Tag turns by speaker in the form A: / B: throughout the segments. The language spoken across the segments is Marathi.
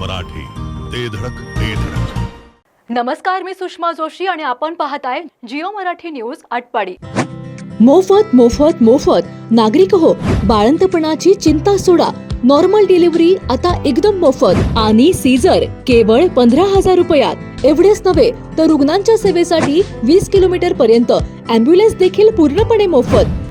A: मराठी. ते धडक ते धडक.
B: नमस्कार मी सुषमा जोशी आणि आपण पाहताय जिओ मराठी न्यूज आटपाडी.
C: मोफत मोफत मोफत. नागरिक हो बाळंतपणाची चिंता सोडा. नॉर्मल डिलिव्हरी आता एकदम मोफत. आणि सीझर केवळ पंधरा हजार रुपयात. एवढेच नव्हे तर रुग्णांच्या सेवेसाठी वीस किलोमीटर पर्यंत. अँब्युलन्स देखील पूर्णपणे मोफत.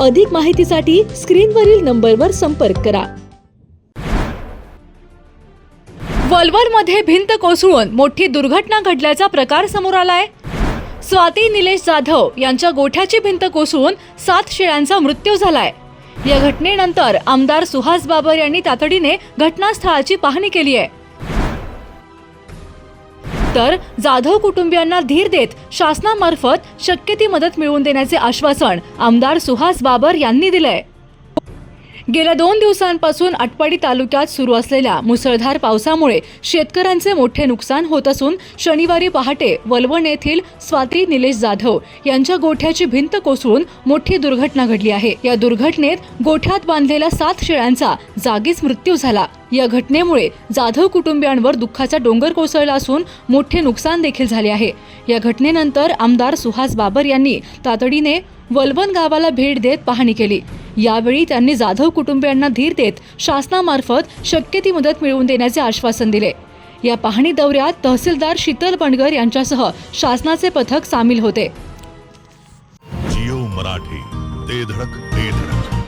C: अधिक माहितीसाठी स्क्रीनवरील नंबरवर संपर्क करा.
B: वलवलमध्ये भिंत कोसळून मोठी दुर्घटना घडल्याचा प्रकार समोर आलाय. स्वाती निलेश जाधव यांच्या गोठ्याची भिंत कोसळून सात शेळ्यांचा मृत्यू झालाय. या घटनेनंतर आमदार सुहास बाबर यांनी तातडीने घटनास्थळाची पाहणी केली आहे. तर जाधव कुटुंबियांना धीर देत शासनामार्फत शक्य ती मदत मिळवून देण्याचे आश्वासन आमदार सुहास बाबर यांनी दिलंय. गेल्या दोन दिवसांपासून अटपाडी तालुक्यात सुरू असलेल्या मुसळधार पावसामुळे शेतकऱ्यांचे मोठे नुकसान होत असून शनिवारी पहाटे वलवण येथील स्वाती निलेश जाधव यांच्या गोठ्याची भिंत कोसळून मोठी दुर्घटना घडली आहे. या दुर्घटनेत गोठ्यात बांधलेल्या सात शेळ्यांचा जागीच मृत्यू झाला. या घटनेमुळे जाधव कुटुंबियांवर दुःखाचा डोंगर कोसळला असून मोठे नुकसान देखील झाले आहे. या घटनेनंतर आमदार सुहास बाबर यांनी तातडीने वलवण गावाला भेट देत पाहणी केली. यावेळी त्यांनी जाधव कुटुंबियांना धीर देत शासनामार्फत शक्य ती मदत मिळवून देण्याचे आश्वासन दिले. या पाहणी दौऱ्यात तहसीलदार शीतल बंडगर यांच्यासह शासनाचे पथक सामील होते.
A: जिओ मराठी ते धडक ते धडक.